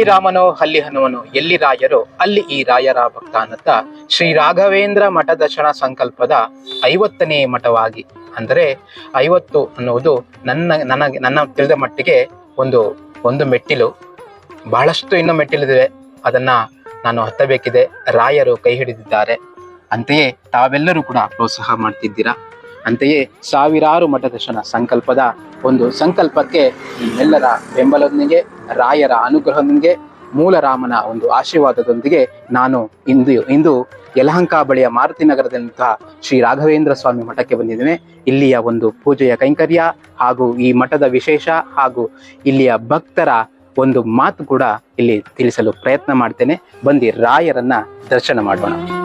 ಎಲ್ಲಿ ರಾಮನೋ ಅಲ್ಲಿ ಹನುಮನು ಎಲ್ಲಿ ರಾಯರೋ ಅಲ್ಲಿ ಈ ರಾಯರ ಭಕ್ತ ಅನ್ನತ್ತ ಶ್ರೀ ರಾಘವೇಂದ್ರ ಮಠ ದರ್ಶನ ಸಂಕಲ್ಪದ ಐವತ್ತನೇ ಮಠವಾಗಿ. ಅಂದರೆ ಐವತ್ತು ಅನ್ನುವುದು ನನ್ನ ನನಗೆ ನನ್ನ ತಿಳಿದ ಮಟ್ಟಿಗೆ ಒಂದು ಒಂದು ಮೆಟ್ಟಿಲು. ಬಹಳಷ್ಟು ಇನ್ನೂ ಮೆಟ್ಟಿಲಿದೆ. ಅದನ್ನ ನಾನು ಹತ್ತಬೇಕಿದೆ. ರಾಯರು ಕೈ ಹಿಡಿದಿದ್ದಾರೆ. ಅಂತೆಯೇ ತಾವೆಲ್ಲರೂ ಕೂಡ ಪ್ರೋತ್ಸಾಹ ಮಾಡ್ತಿದ್ದೀರಾ? ಅಂತೆಯೇ ಸಾವಿರಾರು ಮಠದರ್ಶನ ಸಂಕಲ್ಪದ ಒಂದು ಸಂಕಲ್ಪಕ್ಕೆ ಎಲ್ಲರ ಬೆಂಬಲದೊಂದಿಗೆ, ರಾಯರ ಅನುಗ್ರಹದೊಂದಿಗೆ, ಮೂಲರಾಮನ ಒಂದು ಆಶೀರ್ವಾದದೊಂದಿಗೆ ನಾನು ಇಂದು ಇಂದು ಯಲಹಂಕ ಬಳಿಯ ಮಾರುತಿ ನಗರದಂತಹ ಶ್ರೀ ರಾಘವೇಂದ್ರ ಸ್ವಾಮಿ ಮಠಕ್ಕೆ ಬಂದಿದ್ದೇನೆ. ಇಲ್ಲಿಯ ಒಂದು ಪೂಜೆಯ ಕೈಂಕರ್ಯ ಹಾಗೂ ಈ ಮಠದ ವಿಶೇಷ ಹಾಗೂ ಇಲ್ಲಿಯ ಭಕ್ತರ ಒಂದು ಮಾತು ಕೂಡ ಇಲ್ಲಿ ತಿಳಿಸಲು ಪ್ರಯತ್ನ ಮಾಡ್ತೇನೆ. ಬಂದಿ ರಾಯರನ್ನ ದರ್ಶನ ಮಾಡೋಣ.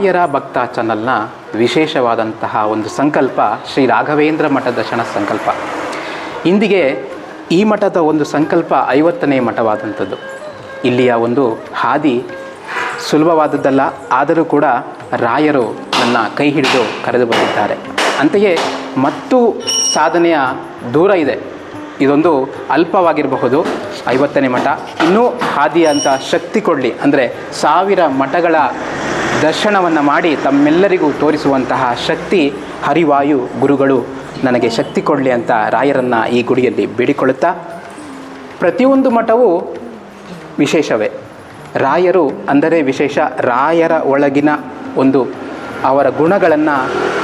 ರಾಯರ ಭಕ್ತ ಚಾನಲ್ನ ವಿಶೇಷವಾದಂತಹ ಒಂದು ಸಂಕಲ್ಪ ಶ್ರೀ ರಾಘವೇಂದ್ರ ಮಠ ದರ್ಶನ ಸಂಕಲ್ಪ. ಇಂದಿಗೆ ಈ ಮಠದ ಒಂದು ಸಂಕಲ್ಪ ಐವತ್ತನೇ ಮಠವಾದಂಥದ್ದು. ಇಲ್ಲಿಯ ಒಂದು ಹಾದಿ ಸುಲಭವಾದದ್ದಲ್ಲ, ಆದರೂ ಕೂಡ ರಾಯರು ನನ್ನ ಕೈ ಹಿಡಿದು ಕರೆದು ಬಂದಿದ್ದಾರೆ. ಅಂತೆಯೇ ಮತ್ತು ಸಾಧನೆಯ ದೂರ ಇದೆ. ಇದೊಂದು ಅಲ್ಪವಾಗಿರಬಹುದು, ಐವತ್ತನೇ ಮಠ. ಇನ್ನೂ ಹಾದಿ ಅಂತ ಶಕ್ತಿ ಕೊಡಲಿ. ಅಂದರೆ ಸಾವಿರ ಮಠಗಳ ದರ್ಶನವನ್ನು ಮಾಡಿ ತಮ್ಮೆಲ್ಲರಿಗೂ ತೋರಿಸುವಂತಹ ಶಕ್ತಿ, ಹರಿವಾಯು ಗುರುಗಳು ನನಗೆ ಶಕ್ತಿ ಕೊಡಲಿ ಅಂತ ರಾಯರನ್ನು ಈ ಗುಡಿಯಲ್ಲಿ ಬೇಡಿಕೊಳ್ಳುತ್ತಾ, ಪ್ರತಿಯೊಂದು ಮಠವೂ ವಿಶೇಷವೇ. ರಾಯರು ಅಂದರೆ ವಿಶೇಷ ರಾಯರ ಒಳಗಿನ ಒಂದು ಅವರ ಗುಣಗಳನ್ನು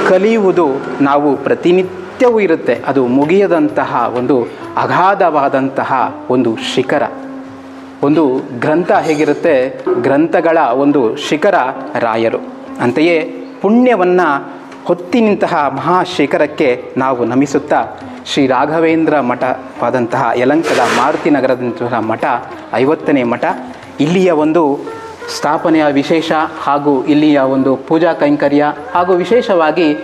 ಕಲಿಯುವುದು ನಾವು ಪ್ರತಿನಿತ್ಯವೂ ಇರುತ್ತೆ. ಅದು ಮುಗಿಯದಂತಹ ಒಂದು ಅಗಾಧವಾದಂತಹ ಒಂದು ಶಿಖರ. ಒಂದು ಗ್ರಂಥ ಹೇಗಿರುತ್ತೆ? ಗ್ರಂಥಗಳ ಒಂದು ಶಿಖರ ರಾಯರು. ಅಂತೆಯೇ ಪುಣ್ಯವನ್ನು ಹೊತ್ತಿನಂತಹ ಮಹಾಶಿಖರಕ್ಕೆ ನಾವು ನಮಿಸುತ್ತಾ ಶ್ರೀ ರಾಘವೇಂದ್ರ ಮಠವಾದಂತಹ ಯಲಂಕದ ಮಾರುತಿ ನಗರದಂತಹ ಮಠ ಐವತ್ತನೇ ಮಠ, ಇಲ್ಲಿಯ ಒಂದು ಸ್ಥಾಪನೆಯ ವಿಶೇಷ ಹಾಗೂ ಇಲ್ಲಿಯ ಒಂದು ಪೂಜಾ ಕೈಂಕರ್ಯ ಹಾಗೂ ವಿಶೇಷವಾಗಿ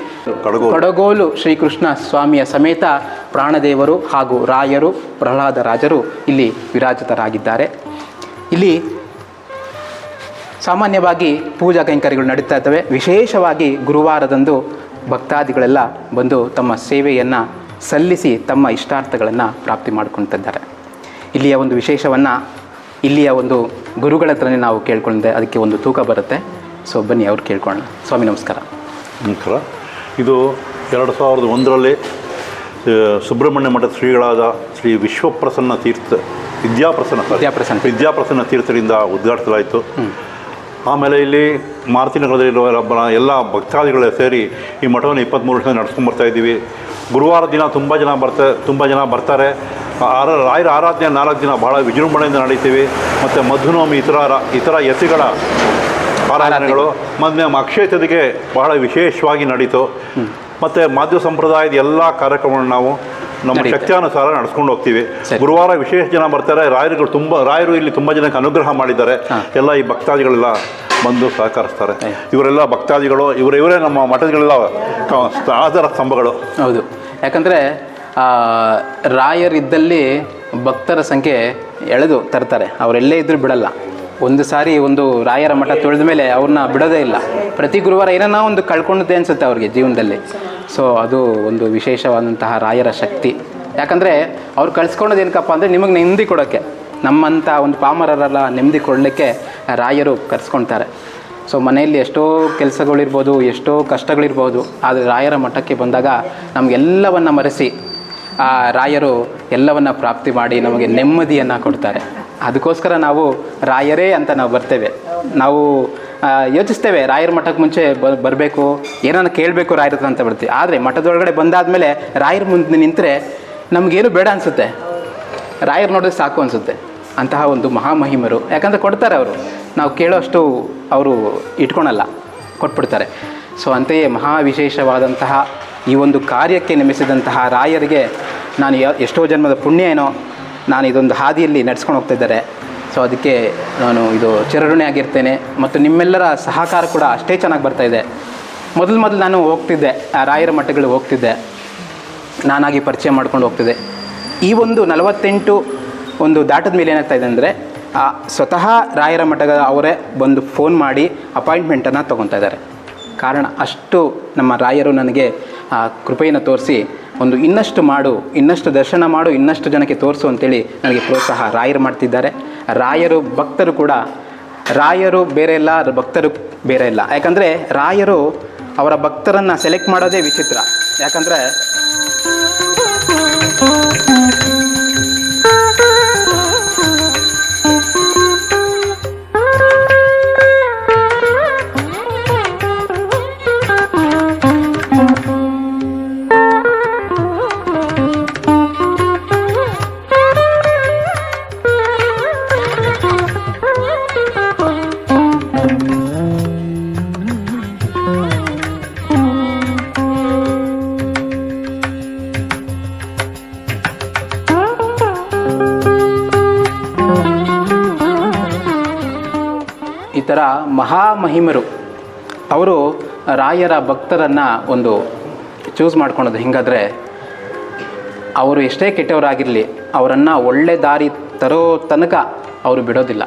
ಕಡಗು ಕಡಗೋಲು ಶ್ರೀಕೃಷ್ಣ ಸ್ವಾಮಿಯ ಸಮೇತ ಪ್ರಾಣದೇವರು ಹಾಗೂ ರಾಯರು ಪ್ರಹ್ಲಾದ ರಾಜರು ಇಲ್ಲಿ ವಿರಾಜಿತರಾಗಿದ್ದಾರೆ. ಇಲ್ಲಿ ಸಾಮಾನ್ಯವಾಗಿ ಪೂಜಾ ಕೈಂಕರ್ಯಗಳು ನಡೀತಾ ಇದ್ದಾವೆ. ವಿಶೇಷವಾಗಿ ಗುರುವಾರದಂದು ಭಕ್ತಾದಿಗಳೆಲ್ಲ ಬಂದು ತಮ್ಮ ಸೇವೆಯನ್ನು ಸಲ್ಲಿಸಿ ತಮ್ಮ ಇಷ್ಟಾರ್ಥಗಳನ್ನು ಪ್ರಾಪ್ತಿ ಮಾಡಿಕೊಳ್ತಿದ್ದಾರೆ ಇಲ್ಲಿಯ ಒಂದು ವಿಶೇಷವನ್ನು ಇಲ್ಲಿಯ ಒಂದು ಗುರುಗಳ ಹತ್ರನೇ ನಾವು ಕೇಳ್ಕೊಂಡೆ ಅದಕ್ಕೆ ಒಂದು ತೂಕ ಬರುತ್ತೆ. ಸೊ ಬನ್ನಿ ಅವ್ರು ಕೇಳ್ಕೊಳ್ಳೋಣ. ಸ್ವಾಮಿ ನಮಸ್ಕಾರ. ನಮಸ್ಕಾರ. ಇದು ಎರಡು ಸಾವಿರದ ಒಂದರಲ್ಲಿ ಸುಬ್ರಹ್ಮಣ್ಯ ಮಠದ ಶ್ರೀಗಳಾದ ಶ್ರೀ ವಿಶ್ವಪ್ರಸನ್ನ ತೀರ್ಥ ವಿದ್ಯಾಪ್ರಸನ್ನ ವಿದ್ಯಾಪ್ರಸನ್ನ. ವಿದ್ಯಾಪ್ರಸನ್ನ ತೀರ್ಥರಿಂದ ಉದ್ಘಾಟಿಸಲಾಯಿತು. ಆಮೇಲೆ ಇಲ್ಲಿ ಮಾರುತಿನಗರದಲ್ಲಿರುವ ಎಲ್ಲ ಭಕ್ತಾದಿಗಳೇ ಸೇರಿ ಈ ಮಠವನ್ನು ಇಪ್ಪತ್ತ್ಮೂರು ವರ್ಷ ನಡ್ಸ್ಕೊಂಡು ಬರ್ತಾ ಇದ್ದೀವಿ. ಗುರುವಾರ ದಿನ ತುಂಬ ಜನ ಬರ್ತಾ ತುಂಬ ಜನ ಬರ್ತಾರೆ. ಆರ ರಾಯರ ಆರಾಧನೆ ನಾಲ್ಕು ದಿನ ಭಾಳ ವಿಜೃಂಭಣೆಯಿಂದ ನಡೀತೀವಿ. ಮತ್ತು ಮಧುನವಮಿ ಇತರ ಇತರ ಯತಿಗಳ ಆರಾಧನೆಗಳು ಮೊನ್ನೆ ಅಕ್ಷಯ ತದಿಗೆ ಬಹಳ ವಿಶೇಷವಾಗಿ ನಡೀತು. ಮತ್ತು ಮಾಧ್ಯಮ ಸಂಪ್ರದಾಯದ ಎಲ್ಲ ಕಾರ್ಯಕ್ರಮಗಳನ್ನ ನಾವು ನಮ್ಮ. ಶಕ್ತಿಯಾನುಸಾರ ನಡೆಸ್ಕೊಂಡು ಹೋಗ್ತೀವಿ. ಗುರುವಾರ ವಿಶೇಷ ಜನ ಬರ್ತಾರೆ. ರಾಯರುಗಳು ತುಂಬ ರಾಯರು ಇಲ್ಲಿ ತುಂಬ ಜನಕ್ಕೆ ಅನುಗ್ರಹ ಮಾಡಿದ್ದಾರೆ. ಎಲ್ಲ ಈ ಭಕ್ತಾದಿಗಳೆಲ್ಲ ಬಂದು ಸಹಕರಿಸ್ತಾರೆ. ಇವರೆಲ್ಲ ಭಕ್ತಾದಿಗಳು ಇವರು ಇವರೇ ನಮ್ಮ ಮಠಗಳೆಲ್ಲ ಆಧಾರ ಸ್ತಂಭಗಳು. ಹೌದು. ಯಾಕಂದರೆ ರಾಯರಿದ್ದಲ್ಲಿ ಭಕ್ತರ ಸಂಖ್ಯೆ ಎಳೆದು ತರ್ತಾರೆ. ಅವರೆಲ್ಲೇ ಇದ್ರೂ ಬಿಡಲ್ಲ. ಒಂದು ಸಾರಿ ಒಂದು ರಾಯರ ಮಠ ತೊಳೆದ ಮೇಲೆ ಅವ್ರನ್ನ ಬಿಡೋದೇ ಇಲ್ಲ. ಪ್ರತಿ ಗುರುವಾರ ಏನನ್ನ ಒಂದು ಕಳ್ಕೊಂಡಿದ್ದೆ ಅನಿಸುತ್ತೆ ಅವ್ರಿಗೆ ಜೀವನದಲ್ಲಿ. ಸೊ ಅದು ಒಂದು ವಿಶೇಷವಾದಂತಹ ರಾಯರ ಶಕ್ತಿ. ಯಾಕಂದರೆ ಅವ್ರು ಕಳ್ಸ್ಕೊಳೋದು ಏನಕ್ಕಪ್ಪ ಅಂದರೆ ನಿಮಗೆ ನೆಮ್ಮದಿ ಕೊಡೋಕ್ಕೆ. ನಮ್ಮಂಥ ಒಂದು ಪಾಮರರೆಲ್ಲ ನೆಮ್ಮದಿ ಕೊಡಲಿಕ್ಕೆ ರಾಯರು ಕರ್ಸ್ಕೊಳ್ತಾರೆ ಸೊ ಮನೆಯಲ್ಲಿ ಎಷ್ಟೋ ಕೆಲಸಗಳಿರ್ಬೋದು, ಎಷ್ಟೋ ಕಷ್ಟಗಳಿರ್ಬೋದು, ಆದರೆ ರಾಯರ ಮಠಕ್ಕೆ ಬಂದಾಗ ನಮಗೆಲ್ಲವನ್ನು ಮರೆಸಿ ಆ ರಾಯರು ಎಲ್ಲವನ್ನು ಪ್ರಾಪ್ತಿ ಮಾಡಿ ನಮಗೆ ನೆಮ್ಮದಿಯನ್ನು ಕೊಡ್ತಾರೆ. ಅದಕ್ಕೋಸ್ಕರ ನಾವು ರಾಯರೇ ಅಂತ ನಾವು ಬರ್ತೇವೆ. ನಾವು ಯೋಚಿಸ್ತೇವೆ, ರಾಯರ ಮಠಕ್ಕೆ ಮುಂಚೆ ಬರಬೇಕು, ಏನನ್ನ ಕೇಳಬೇಕು ರಾಯರ ಅಂತ ಬರ್ತೀವಿ ಆದರೆ ಮಠದೊಳಗಡೆ ಬಂದಾದಮೇಲೆ ರಾಯರ ಮುಂದೆ ನಿಂತರೆ ನಮಗೇನು ಬೇಡ ಅನಿಸುತ್ತೆ. ರಾಯರು ನೋಡಿದ್ರೆ ಸಾಕು ಅನಿಸುತ್ತೆ. ಅಂತಹ ಒಂದು ಮಹಾಮಹಿಮರು. ಯಾಕಂದರೆ ಕೊಡ್ತಾರೆ ಅವರು. ನಾವು ಕೇಳೋಷ್ಟು ಅವರು ಇಟ್ಕೊಳಲ್ಲ, ಕೊಟ್ಬಿಡ್ತಾರೆ. ಸೊ ಅಂತೆಯೇ ಮಹಾ ವಿಶೇಷವಾದಂತಹ ಈ ಒಂದು ಕಾರ್ಯಕ್ಕೆ ನೇಮಿಸಿದಂತಹ ರಾಯರಿಗೆ ನಾನು ಎಷ್ಟೋ ಜನ್ಮದ ಪುಣ್ಯ ಏನೋ ನಾನು ಇದೊಂದು ಹಾದಿಯಲ್ಲಿ ನಡೆಸ್ಕೊಂಡು ಹೋಗ್ತಾ ಇದ್ದಾರೆ. ಸೊ ಅದಕ್ಕೆ ನಾನು ಇದು ಚಿರಋಣಿ ಆಗಿರ್ತೇನೆ. ಮತ್ತು ನಿಮ್ಮೆಲ್ಲರ ಸಹಕಾರ ಕೂಡ ಅಷ್ಟೇ ಚೆನ್ನಾಗಿ ಬರ್ತಾ ಇದೆ. ಮೊದಲು ಮೊದಲು ನಾನು ಹೋಗ್ತಿದ್ದೆ. ಆ ರಾಯರ ಮಠಗಳಿಗೆ ಹೋಗ್ತಿದ್ದೆ. ನಾನಾಗಿ ಪರಿಚಯ ಮಾಡ್ಕೊಂಡು ಹೋಗ್ತಿದ್ದೆ. ಈ ಒಂದು ನಲವತ್ತೆಂಟು ಒಂದು ದಾಟದ ಮೇಲೆ ಏನಾಗ್ತಾ ಇದೆ ಅಂದರೆ ಸ್ವತಃ ರಾಯರ ಮಠದ ಅವರೇ ಬಂದು ಫೋನ್ ಮಾಡಿ ಅಪಾಯಿಂಟ್ಮೆಂಟನ್ನು ತೊಗೊತಾ ಇದ್ದಾರೆ. ಕಾರಣ ಅಷ್ಟು ನಮ್ಮ ರಾಯರು ನನಗೆ ಕೃಪೆಯನ್ನು ತೋರಿಸಿ ಒಂದು ಇನ್ನಷ್ಟು ಮಾಡು, ಇನ್ನಷ್ಟು ದರ್ಶನ ಮಾಡು, ಇನ್ನಷ್ಟು ಜನಕ್ಕೆ ತೋರಿಸು ಅಂತೇಳಿ ನನಗೆ ಪ್ರೋತ್ಸಾಹ ರಾಯರು ಮಾಡ್ತಿದ್ದಾರೆ. ರಾಯರು, ಭಕ್ತರು ಕೂಡ, ರಾಯರು ಬೇರೆ ಇಲ್ಲ ಭಕ್ತರು ಬೇರೆ ಇಲ್ಲ. ಯಾಕಂದರೆ ರಾಯರು ಅವರ ಭಕ್ತರನ್ನು ಸೆಲೆಕ್ಟ್ ಮಾಡೋದೇ ವಿಚಿತ್ರ. ಯಾಕಂದರೆ ಮಹಾಮಹಿಮರು ಅವರು ರಾಯರ ಭಕ್ತರನ್ನು ಒಂದು ಚೂಸ್ ಮಾಡ್ಕೊಳೋದು. ಹಿಂಗಾದರೆ ಅವರು ಎಷ್ಟೇ ಕೆಟ್ಟವರಾಗಿರಲಿ, ಅವರನ್ನು ಒಳ್ಳೆ ದಾರಿ ತರೋ ತನಕ ಅವರು ಬಿಡೋದಿಲ್ಲ.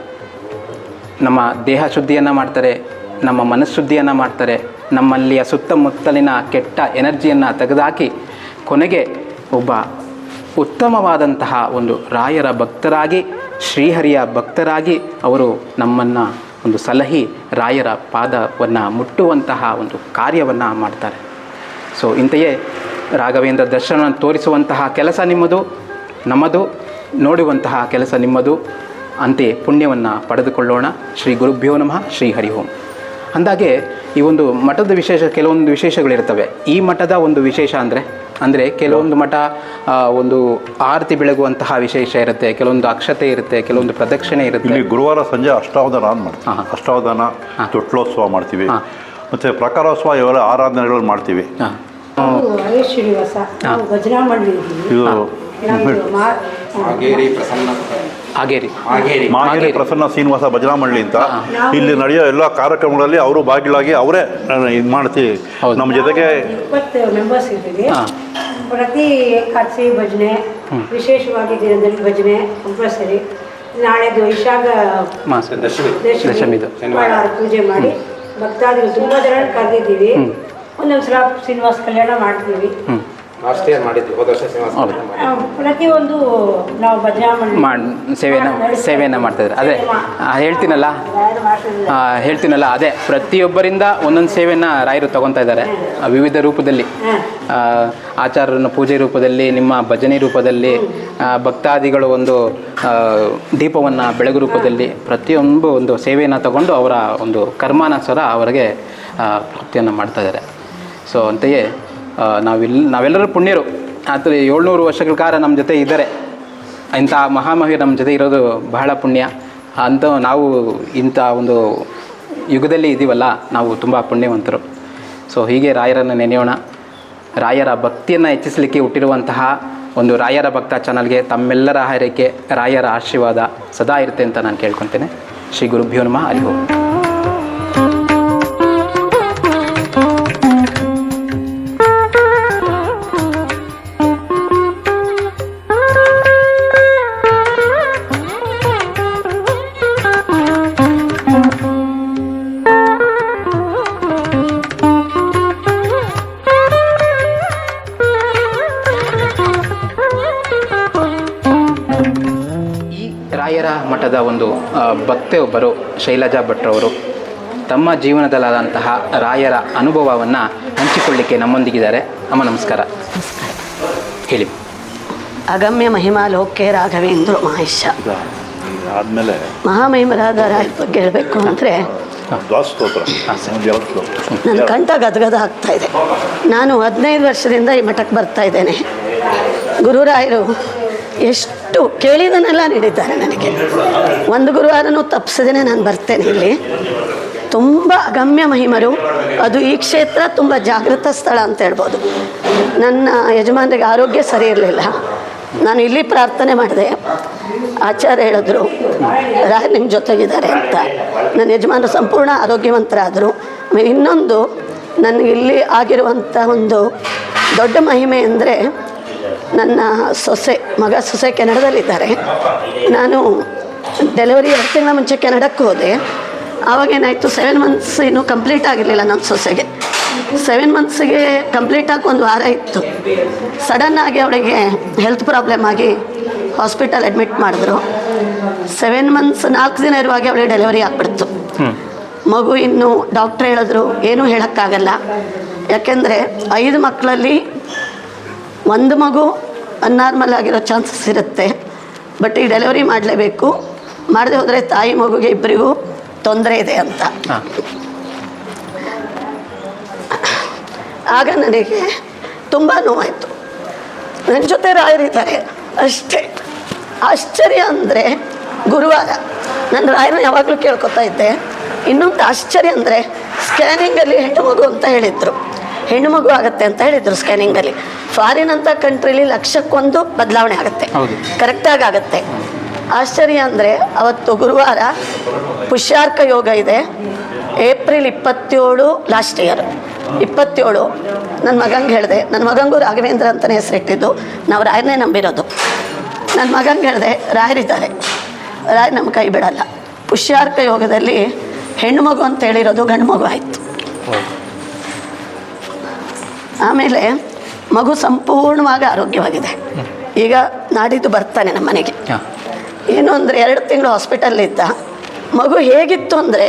ನಮ್ಮ ದೇಹ ಶುದ್ಧಿಯನ್ನು ಮಾಡ್ತಾರೆ, ನಮ್ಮ ಮನಃಶುದ್ಧಿಯನ್ನು ಮಾಡ್ತಾರೆ, ನಮ್ಮಲ್ಲಿಯ ಸುತ್ತಮುತ್ತಲಿನ ಕೆಟ್ಟ ಎನರ್ಜಿಯನ್ನು ತೆಗೆದುಹಾಕಿ ಕೊನೆಗೆ ಒಬ್ಬ ಉತ್ತಮವಾದಂತಹ ಒಂದು ರಾಯರ ಭಕ್ತರಾಗಿ, ಶ್ರೀಹರಿಯ ಭಕ್ತರಾಗಿ ಅವರು ನಮ್ಮನ್ನು ಒಂದು ಸಲಹಿ ರಾಯರ ಪಾದವನ್ನು ಮುಟ್ಟುವಂತಹ ಒಂದು ಕಾರ್ಯವನ್ನು ಮಾಡ್ತಾರೆ. ಸೊ ಇಂತೆಯೇ ರಾಘವೇಂದ್ರ ದರ್ಶನ ತೋರಿಸುವಂತಹ ಕೆಲಸ ನಿಮ್ಮದು, ನಮ್ಮದು, ನೋಡುವಂತಹ ಕೆಲಸ ನಿಮ್ಮದು, ಅಂತೆ ಪುಣ್ಯವನ್ನು ಪಡೆದುಕೊಳ್ಳೋಣ. ಶ್ರೀ ಗುರುಭ್ಯೋ ನಮಃ, ಶ್ರೀ ಹರಿ ಓಂ. ಅಂದಾಗೆ ಈ ಒಂದು ಮಠದ ವಿಶೇಷ ಕೆಲವೊಂದು ವಿಶೇಷಗಳಿರ್ತವೆ. ಈ ಮಠದ ಒಂದು ವಿಶೇಷ ಅಂದರೆ ಅಂದರೆ ಕೆಲವೊಂದು ಮಠ ಒಂದು ಆರತಿ ಬೆಳಗುವಂತಹ ವಿಶೇಷ ಇರುತ್ತೆ ಕೆಲವೊಂದು ಅಕ್ಷತೆ ಇರುತ್ತೆ ಕೆಲವೊಂದು ಪ್ರದಕ್ಷಿಣೆ ಇರುತ್ತೆ. ಇಲ್ಲಿ ಗುರುವಾರ ಸಂಜೆ ಅಷ್ಟಾವಧಾನ ಆನ್ ಮಾಡ್ತೀವಿ. ಹಾಂ. ಅಷ್ಟಾವಧಾನ ತೊಟ್ಲೋತ್ಸವ ಮಾಡ್ತೀವಿ. ಹಾಂ. ಮತ್ತು ಪ್ರಕಾರೋತ್ಸವ ಇವೆಲ್ಲ ಆರಾಧನೆಗಳು ಮಾಡ್ತೀವಿ. ಇದು ಹಾಗೇರಿ. ಮಾಗೇರಿ. ಪ್ರಸನ್ನ ಶ್ರೀನಿವಾಸ ಭಜನಾ ಮಂಡಳಿ ಅಂತ ಇಲ್ಲಿ ನಡೆಯೋ ಎಲ್ಲ ಕಾರ್ಯಕ್ರಮಗಳಲ್ಲಿ ಅವರು ಭಾಗಿಯಾಗಿ ಅವರೇ ಇದು ಮಾಡ್ತೀವಿ ನಮ್ಮ ಜೊತೆಗೆ ಇಪ್ಪತ್ತು ಮೆಂಬರ್ಸ್ ಇದ್ದೀವಿ. ಪ್ರತಿ ಏಕಾದಶಿ ಭಜನೆ ವಿಶೇಷವಾಗಿ ದಿನದಲ್ಲಿ ಭಜನೆ ಕಂಪಲ್ಸರಿ. ನಾಳೆದು ವೈಶಾಖ ದಶಮಿ. ಪೂಜೆ ಮಾಡಿ ಭಕ್ತಾದಿಗಳು ತುಂಬ ಜನ ಕರೆದಿದ್ದೀವಿ. ಒಂದೊಂದ್ಸಲ ಶ್ರೀನಿವಾಸ ಕಲ್ಯಾಣ ಮಾಡ್ತೀವಿ. ಮಾಡಿದ್ವಿ ಹೋದ ವರ್ಷ ಹೌದು. ಪ್ರತಿಯೊಂದು ನಾವು ಭಜನಾ ಮಂಡಳಿ ಮಾಡಿ ಸೇವೆಯನ್ನು ಸೇವೆಯನ್ನು ಮಾಡ್ತಾಯಿದ್ದಾರೆ ಅದೇ ಆ, ಹೇಳ್ತೀನಲ್ಲ? ಆ, ಹೇಳ್ತೀನಲ್ಲ ಅದೇ. ಪ್ರತಿಯೊಬ್ಬರಿಂದ ಒಂದೊಂದು ಸೇವೆಯನ್ನು ರಾಯರು ತಗೊತಾ ಇದ್ದಾರೆ. ಆ, ವಿವಿಧ ರೂಪದಲ್ಲಿ. ಆ, ಆಚಾರ್ಯನ ಪೂಜೆ ರೂಪದಲ್ಲಿ ನಿಮ್ಮ ಭಜನೆ ರೂಪದಲ್ಲಿ ಆ, ಭಕ್ತಾದಿಗಳು ಒಂದು ದೀಪವನ್ನು ಬೆಳಗು ರೂಪದಲ್ಲಿ ಪ್ರತಿಯೊಂದು ಒಂದು ಸೇವೆಯನ್ನು ತಗೊಂಡು ಅವರ ಒಂದು ಕರ್ಮಾನುಸಾರ ಅವರಿಗೆ ಪ್ರಾಪ್ತಿಯನ್ನು ಮಾಡ್ತಾ ಇದ್ದಾರೆ. ಸೊ ಅಂತೆಯೇ ನಾವೆಲ್ಲ ನಾವೆಲ್ಲರೂ ಪುಣ್ಯರು. ಆದರೆ ಏಳ್ನೂರು ವರ್ಷಗಳ ಕಾಲ ನಮ್ಮ ಜೊತೆ ಇದ್ದಾರೆ. ಇಂಥ ಮಹಾಮಹಿರು ನಮ್ಮ ಜೊತೆ ಇರೋದು ಬಹಳ ಪುಣ್ಯ. ಅಂತ ನಾವು ಇಂಥ ಒಂದು ಯುಗದಲ್ಲಿ ಇದ್ದೀವಲ್ಲ ನಾವು ತುಂಬ ಪುಣ್ಯವಂತರು. ಸೊ ಹೀಗೆ ರಾಯರನ್ನು ನೆನೆಯೋಣ. ರಾಯರ ಭಕ್ತಿಯನ್ನು ಹೆಚ್ಚಿಸಲಿಕ್ಕೆ ಹುಟ್ಟಿರುವಂತಹ ಒಂದು ರಾಯರ ಭಕ್ತ ಚಾನಲ್ಗೆ ತಮ್ಮೆಲ್ಲರ ಹಾರೈಕೆ, ರಾಯರ ಆಶೀರ್ವಾದ ಸದಾ ಇರುತ್ತೆ ಅಂತ ನಾನು ಕೇಳ್ಕೊತೇನೆ. ಶ್ರೀ ಗುರುಭ್ಯೋ ನಮಃ. ಹೋಗಿ ಮಠದ ಒಂದು ಭಕ್ತೆ ಭಕ್ತೆಯೊಬ್ಬರು ಶೈಲಜಾ ಭಟ್ರವರು ತಮ್ಮ ಜೀವನದಲ್ಲಾದಂತಹ ರಾಯರ ಅನುಭವವನ್ನು ಹಂಚಿಕೊಳ್ಳಿಕ್ಕೆ ನಮ್ಮೊಂದಿಗಿದ್ದಾರೆ. ಅಮ್ಮ ನಮಸ್ಕಾರ. ಹೇಳಿ. ಅಗಮ್ಯ ಮಹಿಮಾ ಲೋಕೆ ರಾಘವೇಂದ್ರ ಮಹೇಶ. ಆದಮೇಲೆ ಮಹಾಮಹಿಮರಾದ ರಾಯ ಬಗ್ಗೆ ಹೇಳಬೇಕು ಅಂದರೆ. ನನ್ನ ಕಂಠ ಗದಗದ ಆಗ್ತಾ ಇದೆ. ನಾನು ಹದಿನೈದು ವರ್ಷದಿಂದ ಈ ಮಠಕ್ಕೆ ಬರ್ತಾ ಇದ್ದೇನೆ. ಗುರುರಾಯರು ಎಷ್ಟು ಕೇಳಿದನೆಲ್ಲ ನೀಡಿದ್ದಾರೆ ನನಗೆ. ಒಂದು ಗುರುವಾರನೂ ತಪ್ಪಿಸದೇ ನಾನು ಬರ್ತೇನೆ ಇಲ್ಲಿ. ತುಂಬ ಅಗಮ್ಯ ಮಹಿಮರು. ಅದು ಈ ಕ್ಷೇತ್ರ ತುಂಬ ಜಾಗೃತ ಸ್ಥಳ ಅಂತ ಹೇಳ್ಬೋದು. ನನ್ನ ಯಜಮಾನರಿಗೆ ಆರೋಗ್ಯ ಸರಿ ಇರಲಿಲ್ಲ. ನಾನು ಇಲ್ಲಿ ಪ್ರಾರ್ಥನೆ ಮಾಡಿದೆ. ಆಚಾರ್ಯ ಹೇಳಿದ್ರು, ರಾಯ್ ನಿಮ್ಮ ಜೊತೆಗಿದ್ದಾರೆ ಅಂತ. ನನ್ನ ಯಜಮಾನರು ಸಂಪೂರ್ಣ ಆರೋಗ್ಯವಂತರಾದರು. ಇನ್ನೊಂದು ನನಗೆ ಇಲ್ಲಿ ಆಗಿರುವಂಥ ಒಂದು ದೊಡ್ಡ ಮಹಿಮೆ ಅಂದರೆ ನನ್ನ ಸೊಸೆ ಮಗ ಸೊಸೆ ಕೆನಡದಲ್ಲಿದ್ದಾರೆ. ನಾನು ಡೆಲಿವರಿ ಎರಡು ತಿಂಗಳ ಮುಂಚೆ ಕೆನಡಕ್ಕೆ ಹೋದೆ. ಆವಾಗ ಏನಾಯಿತು ಸೆವೆನ್ ಮಂತ್ಸ್ ಇನ್ನೂ ಕಂಪ್ಲೀಟ್ ಆಗಿರಲಿಲ್ಲ ನನ್ನ ಸೊಸೆಗೆ. ಸೆವೆನ್ ಮಂತ್ಸಿಗೆ ಕಂಪ್ಲೀಟ್ ಆಗಿ ಒಂದು ವಾರ ಇತ್ತು. ಸಡನ್ನಾಗಿ ಅವಳಿಗೆ ಹೆಲ್ತ್ ಪ್ರಾಬ್ಲಮ್ ಆಗಿ ಹಾಸ್ಪಿಟಲ್ ಅಡ್ಮಿಟ್ ಮಾಡಿದ್ರು. ಸೆವೆನ್ ಮಂತ್ಸ್ ನಾಲ್ಕು ದಿನ ಇರುವಾಗ ಅವಳಿಗೆ ಡೆಲಿವರಿ ಆಗಿಬಿಡ್ತು. ಮಗು ಇನ್ನು ಡಾಕ್ಟ್ರ್ ಹೇಳಿದ್ರು ಏನೂ ಹೇಳೋಕ್ಕಾಗಲ್ಲ. ಯಾಕೆಂದರೆ ಐದು ಮಕ್ಕಳಲ್ಲಿ ಒಂದು ಮಗು ಅನ್ನಾರ್ಮಲ್ ಆಗಿರೋ ಚಾನ್ಸಸ್ ಇರುತ್ತೆ. ಬಟ್ ಈ ಡೆಲಿವರಿ ಮಾಡಲೇಬೇಕು. ಮಾಡದೆ ಹೋದರೆ ತಾಯಿ ಮಗುಗೆ ಇಬ್ಬರಿಗೂ ತೊಂದರೆ ಇದೆ ಅಂತ. ಆಗ ನನಗೆ ತುಂಬ ನೋವಾಯಿತು. ನನ್ನ ಜೊತೆ ರಾಯರಿದ್ದಾರೆ. ಅಷ್ಟೇ. ಆಶ್ಚರ್ಯ ಅಂದರೆ ಗುರುವಾರ. ನಾನು ರಾಯರನ್ನ ಯಾವಾಗಲೂ ಕೇಳ್ಕೊತಾ ಇದ್ದೆ. ಇನ್ನೊಂದು ಆಶ್ಚರ್ಯ ಅಂದರೆ ಸ್ಕ್ಯಾನಿಂಗಲ್ಲಿ ಹೆಣ್ಣು ಮಗು ಅಂತ ಹೇಳಿದರು. ಹೆಣ್ಣು ಮಗು ಆಗುತ್ತೆ ಅಂತ ಹೇಳಿದರು ಸ್ಕ್ಯಾನಿಂಗಲ್ಲಿ. ಫಾರಿನ್ ಅಂತ ಕಂಟ್ರಿಲಿ ಲಕ್ಷಕ್ಕೊಂದು ಬದಲಾವಣೆ ಆಗುತ್ತೆ. ಕರೆಕ್ಟಾಗಿ ಆಗುತ್ತೆ. ಆಶ್ಚರ್ಯ ಅಂದರೆ ಅವತ್ತು ಗುರುವಾರ ಪುಷ್ಯಾರ್ಕ ಯೋಗ ಇದೆ. ಏಪ್ರಿಲ್ ಇಪ್ಪತ್ತೇಳು ಲಾಸ್ಟ್ ಇಯರ್ ಇಪ್ಪತ್ತೇಳು. ನನ್ನ ಮಗಂಗೆ ಹೇಳಿದೆ ನನ್ನ ಮಗಂಗೂ ರಾಘವೇಂದ್ರ ಅಂತಲೇ ಹೆಸರಿಟ್ಟಿದ್ದು. ನಾವು ರಾಯರನ್ನೇ ನಂಬಿರೋದು. ನನ್ನ ಮಗಂಗೆ ಹೇಳಿದೆ ರಾಯರಿದ್ದಾರೆ ರಾಯ್ ನಮ್ಮ ಕೈ ಬಿಡಲ್ಲ. ಪುಷ್ಯಾರ್ಕ ಯೋಗದಲ್ಲಿ ಹೆಣ್ಣು ಮಗು ಅಂತ ಹೇಳಿರೋದು ಗಂಡು ಮಗು ಆಯಿತು. ಆಮೇಲೆ ಮಗು ಸಂಪೂರ್ಣವಾಗಿ ಆರೋಗ್ಯವಾಗಿದೆ. ಈಗ ನಾಡಿದ್ದು ಬರ್ತಾನೆ ನಮ್ಮ ಮನೆಗೆ. ಏನು ಅಂದರೆ ಎರಡು ತಿಂಗಳು ಹಾಸ್ಪಿಟಲ್ಲಿದ್ದ ಮಗು ಹೇಗಿತ್ತು ಅಂದರೆ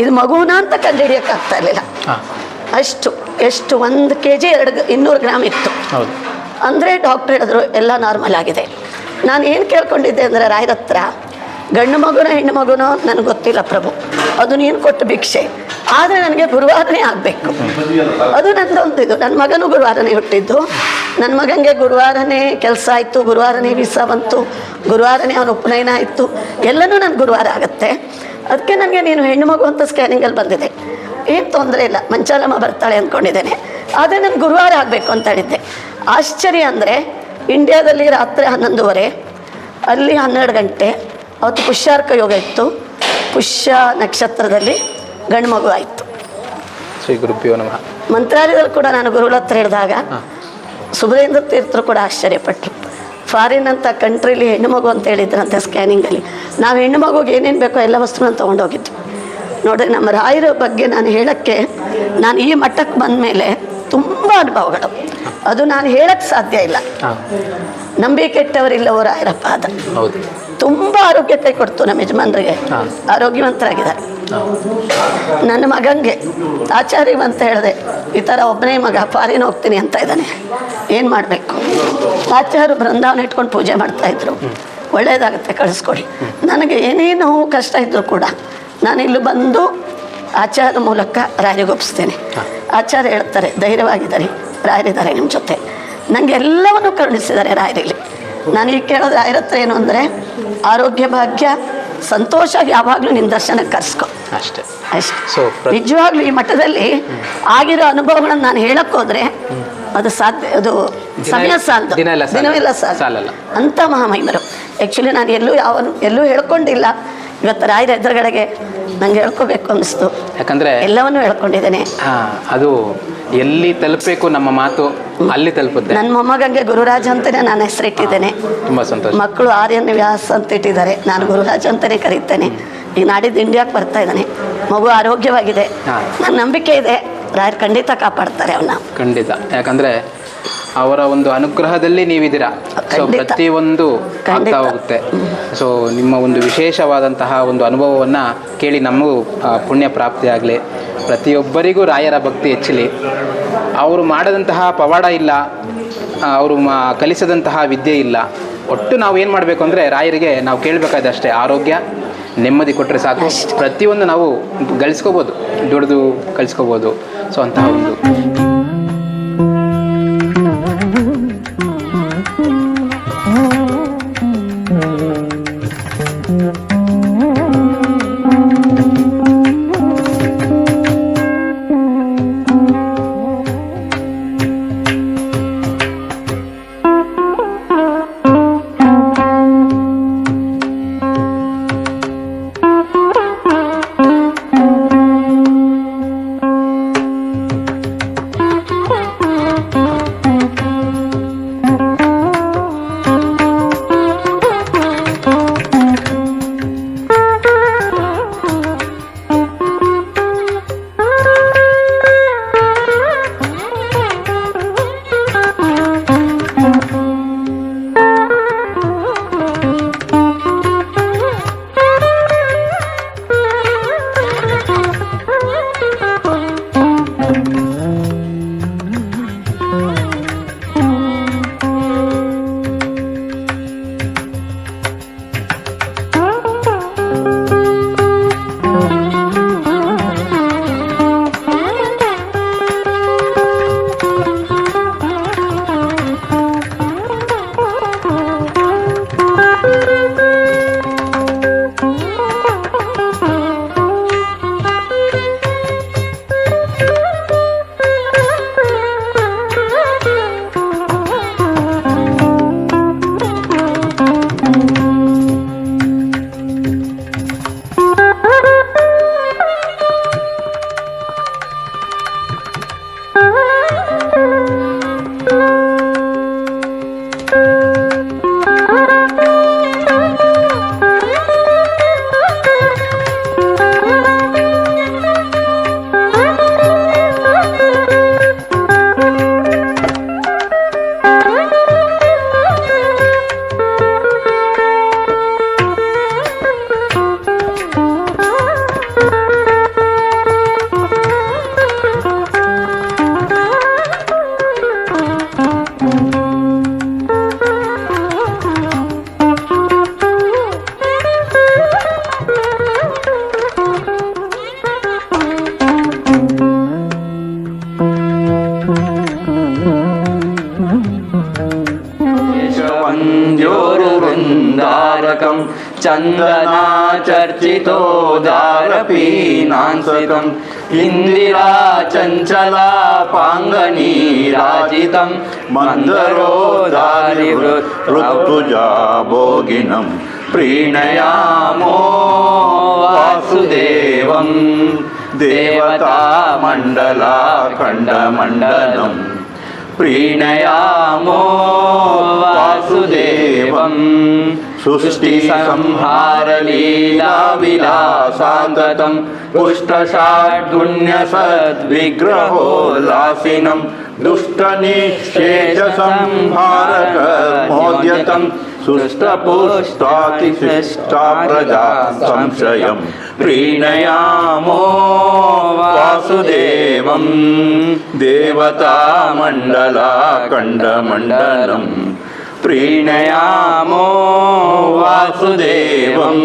ಇದು ಮಗುನ ಅಂತ ಕಂಡುಹಿಡಿಯೋಕ್ಕಾಗ್ತಾ ಇರಲಿಲ್ಲ. ಅಷ್ಟು ಎಷ್ಟು ಒಂದು ಕೆ ಜಿ ಎರಡು ಇನ್ನೂರು ಗ್ರಾಮ್ ಇತ್ತು. ಅಂದರೆ ಡಾಕ್ಟ್ರ್ ಹೇಳಿದ್ರು ಎಲ್ಲ ನಾರ್ಮಲ್ ಆಗಿದೆ. ನಾನು ಏನು ಕೇಳ್ಕೊಂಡಿದ್ದೆ ಅಂದರೆ ರಾಯರ ಹತ್ರ ಗಂಡು ಮಗುನ ಹೆಣ್ಣು ಮಗುನೋ ನನಗೆ ಗೊತ್ತಿಲ್ಲ ಪ್ರಭು. ಅದು ನೀನು ಕೊಟ್ಟು ಭಿಕ್ಷೆ. ಆದರೆ ನನಗೆ ಗುರುವಾರನೇ ಆಗಬೇಕು. ಅದು ನಂದೊಂದು ಇದು. ನನ್ನ ಮಗನೂ ಗುರುವಾರನೇ ಹುಟ್ಟಿದ್ದು. ನನ್ನ ಮಗನಿಗೆ ಗುರುವಾರನೇ ಕೆಲಸ ಆಯಿತು, ಗುರುವಾರನೇ ವೀಸಾ ಬಂತು, ಗುರುವಾರನೇ ಅವನ ಉಪನಯನ ಆಯಿತು. ಎಲ್ಲನೂ ನನ್ನ ಗುರುವಾರ ಆಗುತ್ತೆ. ಅದಕ್ಕೆ ನನಗೆ ನೀನು ಹೆಣ್ಣು ಮಗು ಅಂತ ಸ್ಕ್ಯಾನಿಂಗಲ್ಲಿ ಬಂದಿದೆ. ಏನು ತೊಂದರೆ ಇಲ್ಲ. ಮಂಚಾಲಮ್ಮ ಬರ್ತಾಳೆ ಅಂದ್ಕೊಂಡಿದ್ದೇನೆ ಆದರೆ ನಾನು ಗುರುವಾರ ಆಗಬೇಕು ಅಂತ ಹೇಳಿದ್ದೆ. ಆಶ್ಚರ್ಯ ಅಂದರೆ ಇಂಡಿಯಾದಲ್ಲಿ ರಾತ್ರಿ ಹನ್ನೊಂದುವರೆ, ಅಲ್ಲಿ ಹನ್ನೆರಡು ಗಂಟೆ ಅವತ್ತು ಪುಷ್ಯಾರ್ಕ ಯೋಗ ಇತ್ತು. ಪುಷ್ಯ ನಕ್ಷತ್ರದಲ್ಲಿ ಗಂಡು ಮಗು ಆಯಿತು. ಶ್ರೀ ಗುರುಭ್ಯೋ ನಮಃ. ಮಂತ್ರಾಲಯದಲ್ಲಿ ಕೂಡ ನಾನು ಗುರುಗಳ ಹತ್ರ ಹಿಡಿದಾಗ ಸುಬ್ರೇಂದ್ರ ತೀರ್ಥರು ಕೂಡ ಆಶ್ಚರ್ಯಪಟ್ಟರು ಫಾರಿನ್ ಅಂತ ಕಂಟ್ರಿಲಿ ಹೆಣ್ಣು ಮಗು ಅಂತ ಹೇಳಿದ್ರಂತೆ ಸ್ಕ್ಯಾನಿಂಗಲ್ಲಿ. ನಾವು ಹೆಣ್ಣು ಮಗುಗೆ ಏನೇನು ಬೇಕೋ ಎಲ್ಲ ವಸ್ತುಗಳನ್ನು ತೊಗೊಂಡೋಗಿದ್ದು ನೋಡ್ರಿ ನಮ್ಮ ರಾಯರ ಬಗ್ಗೆ ನಾನು ಹೇಳೋಕ್ಕೆ ನಾನು ಈ ಮಟ್ಟಕ್ಕೆ ಬಂದ ಮೇಲೆ ತುಂಬ ಅನುಭವಗಳು. ಅದು ನಾನು ಹೇಳಕ್ಕೆ ಸಾಧ್ಯ ಇಲ್ಲ. ನಂಬಿಕೆಟ್ಟವರಿಲ್ಲ ನಂಬಿಕೆಟ್ಟವರಿಲ್ಲವೋ ರಾಯರ ಅದ. ತುಂಬಾ ತುಂಬ ಆರೋಗ್ಯತೆ ಕೊಡ್ತು ನಮ್ಮ ಯಜಮಾನರಿಗೆ. ಆರೋಗ್ಯವಂತರಾಗಿದ್ದಾರೆ. ನನ್ನ ಮಗಂಗೆ ಆಚಾರ್ಯ ಅಂತ ಹೇಳಿದೆ ಈ ಥರ ಒಬ್ಬನೇ ಮಗ ಫಾರಿನ್ ಹೋಗ್ತೀನಿ ಅಂತ ಇದ್ದಾನೆ. ಏನು ಮಾಡಬೇಕು? ಆಚಾರ್ಯ ಬೃಂದಾವನ ಇಟ್ಕೊಂಡು ಪೂಜೆ ಮಾಡ್ತಾಯಿದ್ರು ಒಳ್ಳೆಯದಾಗುತ್ತೆ ಕಳಿಸ್ಕೊಡಿ. ನನಗೆ ಏನೇನು ಕಷ್ಟ ಇದ್ದರೂ ಕೂಡ ನಾನು ಇಲ್ಲಿ ಬಂದು ಆಚಾರ್ಯ ಮೂಲಕ ರಾಜಿಗೊಪ್ಪಿಸ್ತೇನೆ ಆಚಾರ್ಯ ಹೇಳ್ತಾರೆ ಧೈರ್ಯವಾಗಿದ್ದಾರೆ. ರಾಯರಿದ್ದಾರೆ ನಿಮ್ಮ ಜೊತೆ. ನನಗೆ ಎಲ್ಲವನ್ನು ಕರುಣಿಸಿದ್ದಾರೆ ರಾಯರಲ್ಲಿ ನಾನು ಈಗ ಕೇಳೋದು ರಾಯರ ಹತ್ರ ಏನು ಅಂದರೆ ಆರೋಗ್ಯ ಭಾಗ್ಯ ಸಂತೋಷ ಯಾವಾಗಲೂ ನಿನ್ನ ದರ್ಶನಕ್ಕೆ ಕರೆಸ್ಕೊ. ಅಷ್ಟೇ. ಅಷ್ಟೇ. ಸೊ ನಿಜವಾಗ್ಲೂ ಈ ಮಠದಲ್ಲಿ ಆಗಿರೋ ಅನುಭವಗಳನ್ನು ನಾನು ಹೇಳೋಕ್ಕೋದ್ರೆ ಅದು ಸಾಧ್ಯ ಅದು ಸಮಯ ಸಾಲದು. ದಿನವಿಲ್ಲ ಸಾಲಲ್ಲ. ಅಂತ ಮಹಾಮಹಿಮರು. ಆ್ಯಕ್ಚುಲಿ ನಾನು ಎಲ್ಲೂ ಯಾವ ಎಲ್ಲೂ ಹೇಳ್ಕೊಂಡಿಲ್ಲ. ಇವತ್ತು ರಾಯರ ಎದುರುಗಡೆಗೆ ನಂಗೆ ಹೇಳ್ಕೋಬೇಕು ಅನಿಸ್ತು ಯಾಕಂದ್ರೆ ಎಲ್ಲವನ್ನೂ ಹೇಳ್ಕೊಂಡಿದ್ದೇನೆ. ಹಾ ಅದು ಎಲ್ಲಿ ತಲುಪಬೇಕು ನಮ್ಮ ಮಾತು ಅಲ್ಲಿ ತಲುಪುತ್ತೆ. ನನ್ನ ಮೊಮ್ಮಗಂಗೆ ಗುರುರಾಜ ಅಂತಾನೆ ನಾನು ಹೆಸರಿಟ್ಟಿದ್ದೇನೆ. ತುಂಬಾ ಸಂತೋಷ. ಮಕ್ಕಳು ಆರ್ಯನ್ ವ್ಯಾಸ್ ಅಂತ ಇಟ್ಟಿದ್ದಾರೆ. ನಾನು ಗುರುರಾಜ ಅಂತಾನೆ ಕರೀತೇನೆ. ಈಗ ನಾಡಿದ್ದು ಇಂಡಿಯಾಕ್ಕೆ ಬರ್ತಾ ಇದ್ದಾನೆ. ಮಗು ಆರೋಗ್ಯವಾಗಿದೆ. ನನ್ನ ನಂಬಿಕೆ ಇದೆ. ರಾಯರು ಖಂಡಿತ ಕಾಪಾಡ್ತಾರೆ ಅವನ್ನ ಖಂಡಿತ. ಯಾಕಂದರೆ ಅವರ ಒಂದು ಅನುಗ್ರಹದಲ್ಲಿ ನೀವಿದ್ದೀರಾ? ಸೊ. ಪ್ರತಿಯೊಂದು ಆಗ್ತಾ ಹೋಗುತ್ತೆ. ಸೊ ನಿಮ್ಮ ಒಂದು ವಿಶೇಷವಾದಂತಹ ಒಂದು ಅನುಭವವನ್ನು ಕೇಳಿ ನಮಗೂ ಪುಣ್ಯ ಪ್ರಾಪ್ತಿಯಾಗಲಿ ಪ್ರತಿಯೊಬ್ಬರಿಗೂ ರಾಯರ ಭಕ್ತಿ ಹೆಚ್ಚಲಿ. ಅವರು ಮಾಡದಂತಹ ಪವಾಡ ಇಲ್ಲ. ಅವರು ಮಾ ಕಲಿಸದಂತಹ ವಿದ್ಯೆ ಇಲ್ಲ. ಒಟ್ಟು ನಾವು ಏನು ಮಾಡಬೇಕು ಅಂದರೆ ರಾಯರಿಗೆ ನಾವು ಕೇಳಬೇಕಾದಷ್ಟೇ ಆರೋಗ್ಯ ನೆಮ್ಮದಿ ಕೊಟ್ಟರೆ ಸಾಕು. ಪ್ರತಿಯೊಂದು ನಾವು ಗಳಿಸ್ಕೋಬೋದು ದುಡಿದು ಕಲಿಸ್ಕೋಬೋದು ಸೊ ಅಂತಹ ಒಂದು. चर्चितो जापीनां शैतम् इन्द्रिरा चञ्चलापाङ्गणीराजितं मन्दरोधारितुजा भोगिनं प्रीणयामो वासुदेवं देवता मण्डलाखण्डमण्डलम्। प्रीणयामो वासुदेवम्। सृष्टिसंहारलीलाविलासान्ततं पुष्टषाड्गुण्यसद्विग्रहोल्लासिनं दुष्टनिःशेषसंहारकर्मोद्यतं सुष्टपुष्टातिशिष्टा प्रजा संशयं प्रीणयामो वासुदेवं देवतामण्डलाखण्डमण्डलम् प्रीणयामो वासुदेवम्।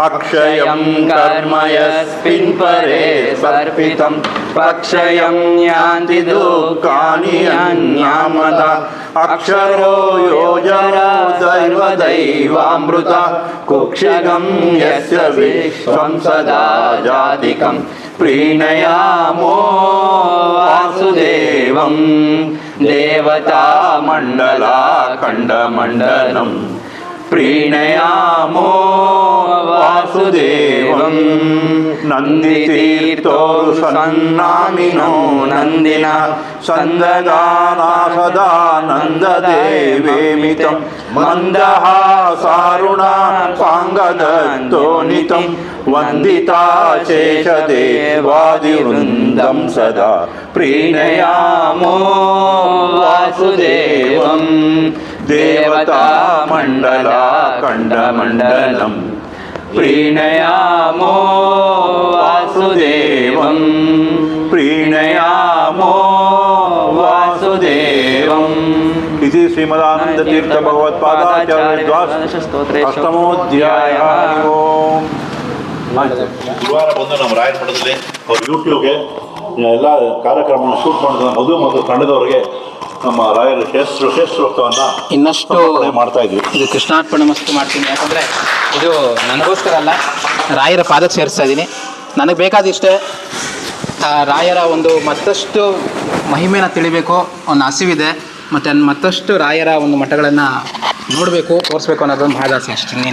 अक्षयं कर्म यस्मिन् परे सर्पितं प्रक्षयं यान्ति दुःखानि अन्यामदा। अक्षरो योजरा दैवदैवामृता कुक्षिगं यस्य विश्वं सदा जातिकं प्रीणयामो वासुदेवं देवतामण्डलाखण्डमण्डलम् प्रीणयामो वासुदेवं नन्दितीर्थोरुषन्नामिनो नन्दिना सन्दगाना सदा नन्ददेवेमितं मन्दहासारुणा साङ्गदन्तोनितं वन्दिता शेषदेवादिवृन्दं सदा प्रीणयामो वासुदेवम् ವಾಸುದೇವಂ ದೇವತಾ ಮಂಡಲ ಕಂಡಮಂಡಲಂ ಪ್ರೀಣಯಾಮೋ ವಾಸುದೇವಂ ಪ್ರೀಣಯಾಮೋ ವಾಸುದೇವಂ इति श्रीमदानन्दतीर्थ भगवत्पादाचार्य अष्टमोऽध्यायः हरि ओम् ಗುರುವಾರ ಬಂದು ನಮ್ಮ ರಾಯರ ಮಠದಲ್ಲಿ ಅವ್ರ ಯೂಟ್ಯೂಬ್ಗೆ ಎಲ್ಲ ಕಾರ್ಯಕ್ರಮವನ್ನು ಶೂಟ್ ಮಾಡಿದ ಮಧು ಮತ್ತು ತಂಡದವರಿಗೆ ನಮ್ಮ ರಾಯರ ಶ್ರೇಷ್ಠ ಶ್ರೇಷ್ಠೋತ್ಸವವನ್ನು ಇನ್ನಷ್ಟು ಮಾಡ್ತಾ ಇದ್ವಿ. ಇದು ಕೃಷ್ಣಾರ್ಪಣೆ ಮಸ್ತು ಮಾಡ್ತೀನಿ. ಯಾಕಂದರೆ ಇದು ನನಗೋಸ್ಕರ ಅಲ್ಲ ರಾಯರ ಪಾದಕ್ಕೆ ಸೇರಿಸ್ತಾ ಇದ್ದೀನಿ. ನನಗೆ ಬೇಕಾದಿಷ್ಟೇ ರಾಯರ ಒಂದು ಮತ್ತಷ್ಟು ಮಹಿಮೆನ ತಿಳಿಬೇಕು ಒಂದು ಹಸಿವಿದೆ. ಮತ್ತು ಮತ್ತಷ್ಟು ರಾಯರ ಒಂದು ಮಠಗಳನ್ನು ನೋಡಬೇಕು ತೋರಿಸ್ಬೇಕು ಅನ್ನೋದೊಂದು ಭಾಳ ಆಸೆ ಅಷ್ಟೇ